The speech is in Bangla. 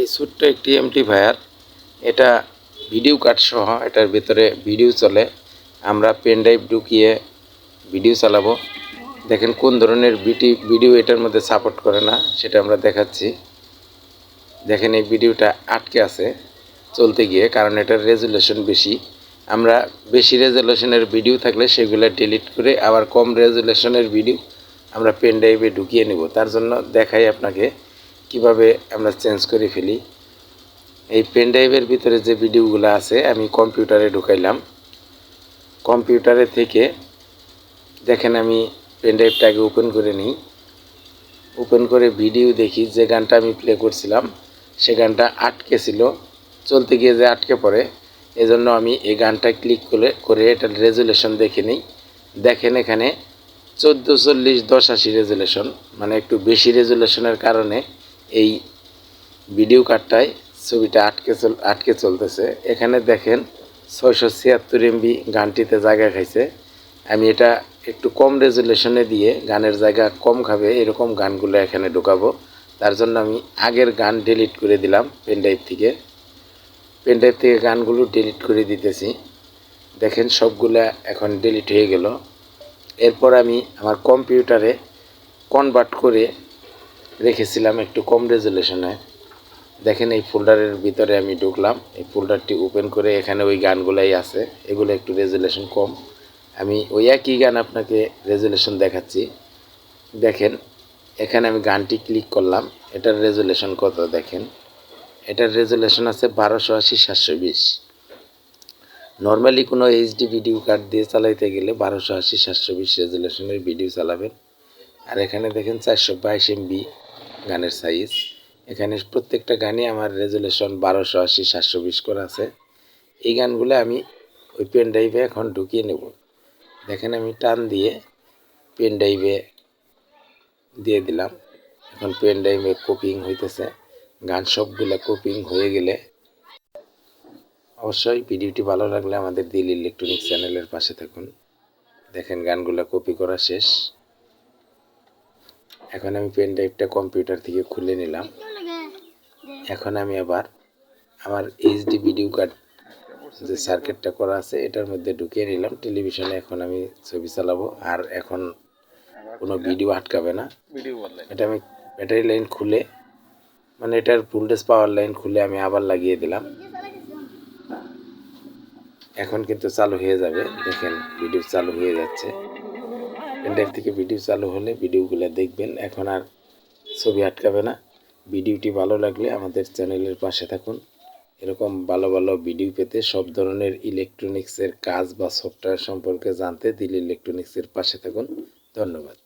এই ছোট্ট একটি এমপ্লিফায়ার এটা ভিডিও কার্ড সহ, এটার ভিতরে ভিডিও চলে। আমরা পেন ড্রাইভ ঢুকিয়ে ভিডিও চালাবো। দেখেন কোন ধরনের বিটি ভিডিও এটার মধ্যে সাপোর্ট করে না, সেটা আমরা দেখাচ্ছি। দেখেন এই ভিডিওটা আটকে আছে, চলতে গিয়ে, কারণ এটার রেজুলেশন বেশি। আমরা বেশি রেজুলেশনের ভিডিও থাকলে সেগুলো ডিলিট করে আবার কম রেজুলেশনের ভিডিও আমরা পেন ড্রাইভে ঢুকিয়ে নেব। তার জন্য দেখাই আপনাকে। কীভাবে আমরা চেঞ্জ করে ফেলি। এই পেন ড্রাইভের ভিতরে যে ভিডিওগুলো আছে, আমি কম্পিউটারে ঢুকাইলাম। কম্পিউটারে থেকে দেখেন আমি পেন ড্রাইভটাকে ওপেন করে নিই। ওপেন করে ভিডিও দেখি, যে গানটা আমি প্লে করছিলাম, সে গানটা আটকে ছিল, চলতে গিয়ে যে আটকে পড়ে, এজন্য আমি এই গানটা ক্লিক করে করে এটার রেজুলেশন দেখে নিই। দেখেন এখানে চোদ্দ চল্লিশ দশ আশি রেজুলেশন মানে একটু বেশি রেজুলেশনের কারণে এই ভিডিও কার্ডটায় ছবিটা আটকে চল আটকে চলতেছে। এখানে দেখেন ছয়শো ছিয়াত্তর এমবি গানটিতে জায়গা খাইছে। আমি এটা একটু কম রেজুলেশনে দিয়ে গানের জায়গা কম খাবে এরকম গানগুলো এখানে ঢোকাবো। তার জন্য আমি আগের গান ডিলিট করে দিলাম পেনড্রাইভ থেকে। পেনড্রাইভ থেকে গানগুলো ডিলিট করে দিতেছি। দেখেন সবগুলা এখন ডিলিট হয়ে গেল। এরপর আমি আমার কম্পিউটারে কনভার্ট করে রেখেছিলাম একটু কম রেজুলেশনে দেখেন এই ফোল্ডারের ভিতরে আমি ঢুকলাম। এই ফোল্ডারটি ওপেন করে এখানে ওই গানগুলাই আছে। এগুলো একটু রেজুলেশন কম। আমি ওই একই গান আপনাকে রেজুলেশন দেখাচ্ছি। দেখেন, এখানে আমি গানটি ক্লিক করলাম। এটার রেজুলেশন কত দেখেন? এটার রেজুলেশন আছে বারোশো আশি সাতশো বিশ। নর্মালি কোনো এইচডি ভিডিও কার্ড দিয়ে চালাইতে গেলে বারোশো আশি সাতশো বিশ রেজুলেশনের ভিডিও চালাবেন। আর এখানে দেখেন চারশো বাইশ এমবি গানের সাইজ এখানে প্রত্যেকটা গানই আমার রেজুলেশন বারোশো আশি, সাতশো বিশ করে আছে। এই গানগুলো আমি ওই পেন ড্রাইভে এখন ঢুকিয়ে নেব। দেখেন আমি টান দিয়ে পেন ড্রাইভে দিয়ে দিলাম। এখন পেন ড্রাইভে কপিং হইতেছে। গান সবগুলো কপিং হয়ে গেলে অবশ্যই ভিডিওটি ভালো লাগলে আমাদের দিল ইলেকট্রনিক্স চ্যানেলের পাশে থাকুন। দেখেন গানগুলো কপি করা শেষ। এখন আমি পেন ড্রাইভটা কম্পিউটার থেকে খুলে নিলাম। এখন আমি আবার আমার এইচডি ভিডিও কার্ড যে সার্কিটটা করা আছে এটার মধ্যে ঢুকিয়ে নিলাম। টেলিভিশনে এখন আমি ছবি চালাবো আর এখন কোনো ভিডিও আটকাবে না। এটা আমি ব্যাটারি লাইন খুলে মানে এটার ভোল্টেজ পাওয়ার লাইন খুলে আমি আবার লাগিয়ে দিলাম। এখন কিন্তু চালু হয়ে যাবে। দেখেন ভিডিও চালু হয়ে যাচ্ছে। পেনড্রাইভ থেকে ভিডিও চালু হলে ভিডিওগুলো দেখবেন। এখন আর ছবি আটকাবে না। ভিডিওটি ভালো লাগলে আমাদের চ্যানেলের পাশে থাকুন। এরকম ভালো ভালো ভিডিও পেতে সব ধরনের ইলেকট্রনিক্সের কাজ বা সফটওয়্যার সম্পর্কে জানতে দিল ইলেকট্রনিক্সের পাশে থাকুন। ধন্যবাদ।